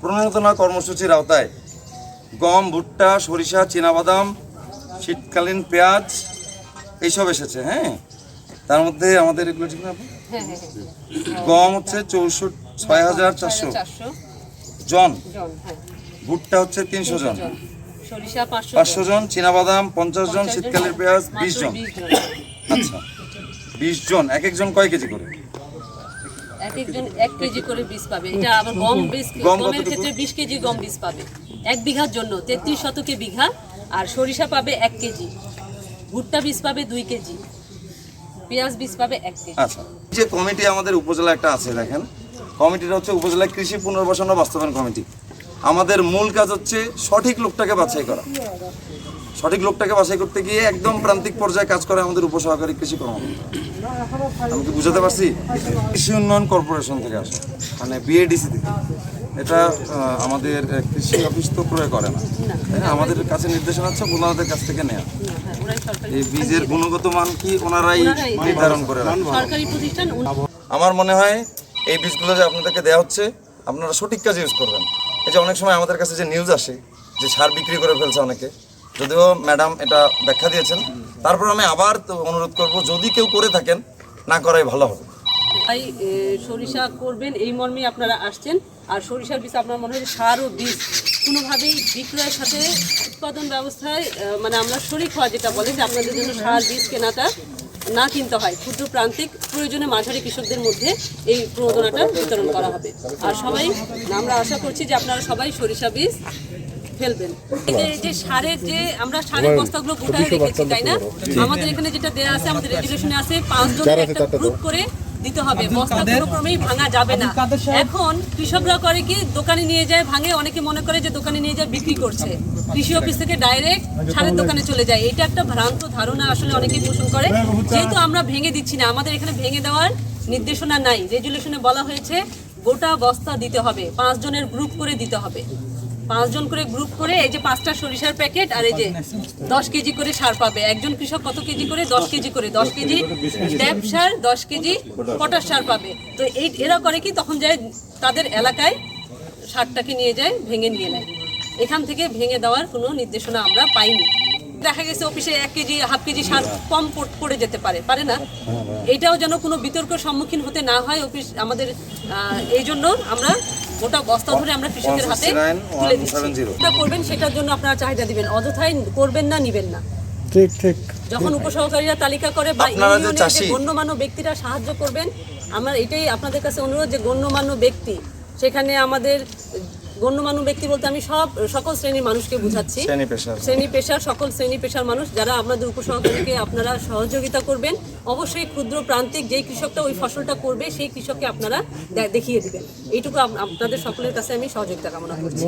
প্রণোদনা কর্মসূচির আওতায় গম ভুট্টা সরিষা চীনাবাদাম শীতকালীন পেঁয়াজ এইসব এসেছে হ্যাঁ? তার মধ্যে আমাদের এগুলো ঠিক না? হ্যাঁ হ্যাঁ হ্যাঁ। গম হচ্ছে চৌষট্টি ছয় হাজার চারশো। জন। ভুট্টা হচ্ছে তিনশো জন। পাঁচশো জন। চীনাবাদাম পঞ্চাশ জন শীতকালের পেঁয়াজ বিশ জন। আচ্ছা বিশ জন এক একজন কয় কেজি করে? এক একজন এক কেজি করে বীজ পাবে। এটা আবার গম বীজ গমের ক্ষেত্রে বিশ কেজি গম বীজ পাবে। এক বিঘার জন্য তেত্রিশ শতকে বিঘা আর সরিষা পাবে এক কেজি। ভুট্টা বীজ পাবে দুই কেজি। পেঁয়াজ বীজ পাবে এক কেজি। আচ্ছা যে কমিটি আমাদের উপজেলা একটা আছে দেখেন। কমিটিটা হচ্ছে উপজেলা কৃষি পুনর্বাসন ও বাস্তবায়ন কমিটি। আমাদের মূল কাজ হচ্ছে সঠিক লোকটাকে বাছাই করা। সঠিক লোকটাকে বাছাই করতে গিয়ে একদম প্রান্তিক পর্যায়ে কাজ করে আমাদের উপসহকারী কৃষি কর্মকর্তা আমি কি বুঝাতে পারছি? কৃষি উন্নয়ন কর্পোরেশন থেকে আসে মানে বিএডিসি থেকে। এটা আমাদের কৃষি অফিস তো ক্রয় করে না। তাই না? আমাদের কাছে নির্দেশনা হচ্ছে ওনাদের কাছ থেকে নেওয়া না, ওরাই সরকারি এই বীজের গুণগত মান কি ওনারাই নির্ধারণ করে আমার মনে হয় এই বীজগুলো যে আপনাদেরকে দেওয়া হচ্ছে আপনারা সঠিক কাজে ইউজ করবেন। এই যে অনেক সময় আমাদের কাছে যে নিউজ আসে যে সার বিক্রি করে ফেলছে অনেকে যদিও ম্যাডাম এটা ব্যাখ্যা দিয়েছেন, তারপর আমি আবার অনুরোধ করব, যদি কেউ করে থাকেন, না করাই ভালো হবে। তাই সরিষা করবেন, এই মর্মে আপনারা আসছেন, আর সরিষার বীজ আপনার মনে হয় সার ও বীজ। কোনোভাবেই বিক্রয়ের সাথে উৎপাদন ব্যবস্থায় মানে আমরা শরিক হওয়া যেটা বলে, যে আপনাদের জন্য সার, বীজ কেনাটা না কিনতে হয়। ক্ষুদ্র প্রান্তিক প্রয়োজনে মাঝারি কৃষকদের মধ্যে এই প্রণোদনাটা বিতরণ করা হবে। আর সবাই, আমরা আশা করছি যে আপনারা সবাই সরিষা বীজ ফেলবেন। এই যে- সারের যে আমরা সারের বস্তাগুলো গোটায় রেখেছি তাই না? আমাদের এখানে যেটা দেয়া আছে আমাদের রেজুলেশনে আছে পাঁচ জনের একটা গ্রুপ করে দিতে হবে। বস্তা কোনো ক্রমেই ভাঙা যাবে না। এখন কৃষকরা করে কি দোকানে নিয়ে যায় ভাঙে অনেকে মনে করে যে দোকানে নিয়ে যায় বিক্রি করছে। কৃষি অফিস থেকে ডাইরেক্ট সারের দোকানে চলে যায়। এটা একটা ভ্রান্ত ধারণা আসলে অনেকেই পোষণ করে। যেহেতু আমরা ভেঙে দিচ্ছি না আমাদের এখানে ভেঙে দেওয়ার নির্দেশনা নাই। রেজুলেশনে বলা হয়েছে গোটা বস্তা দিতে হবে পাঁচ জনের গ্রুপ করে দিতে হবে। পাঁচজন করে গ্রুপ করে এই যে পাঁচটা সরিষার প্যাকেট আর এই যে দশ কেজি করে সার পাবে। একজন কৃষক কত কেজি করে? দশ কেজি করে। দশ কেজি ড্যাপ সার, দশ কেজি পটাশ সার পাবে। তো এই এরা করে কি? তখন যায় তাদের এলাকায় সারটাকে নিয়ে যায়, ভেঙে নিয়ে নেয়। এখান থেকে ভেঙে দেওয়ার কোনো নির্দেশনা আমরা পাইনি। দেখা গেছে অফিসে এক কেজি, হাফ কেজি সার কম পড়ে যেতে পারে। পারে না। এটাও যেন কোনো বিতর্কের সম্মুখীন হতে না হয় অফিস আমাদের এই জন্য আমরা গোটা বস্তা ধরে আমরা কৃষকের হাতে তুলে দিচ্ছি। যেটা করবেন সেটার জন্য আপনারা চাহিদা দিবেন। অযথাই করবেন না নিবেন না। ঠিক ঠিক যখন উপসহকারীরা তালিকা করে বা ইউনিয়নের যে গণ্যমান্য ব্যক্তিরা সাহায্য করবেন আমার এটাই আপনাদের কাছে অনুরোধ যে গণ্যমান্য ব্যক্তি সেখানে আমাদের গণ্যমান্য ব্যক্তি বলতে আমি সব সকল শ্রেণির মানুষকে বুঝাচ্ছি। শ্রেণি পেশার সকল শ্রেণি পেশার মানুষ যারা আপনাদের উপসহকারীকে আপনারা সহযোগিতা করবেন অবশ্যই ক্ষুদ্র প্রান্তিক যেই কৃষকটা ওই ফসলটা করবে সেই কৃষককে আপনারা দেখিয়ে দিবেন। এইটুকু আপনাদের সকলের কাছে আমি সহযোগিতা কামনা করছি।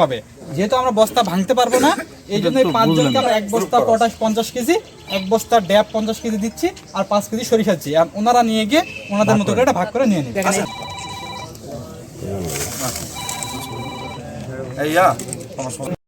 পাবে। যেহেতু আমরা বস্তা ভাঙতে পারব না এই জন্য পাঁচজনকে আমরা এক বস্তা পটাশ পঞ্চাশ কেজি এক বস্তা ড্যাব পঞ্চাশ কেজি দিচ্ছি আর পাঁচ কেজি সরিষা দিচ্ছি আর ওনারা নিয়ে গিয়ে ওনাদের মতো করে এটা ভাগ করে নিয়ে নিবে এই ইয়া আমার সময়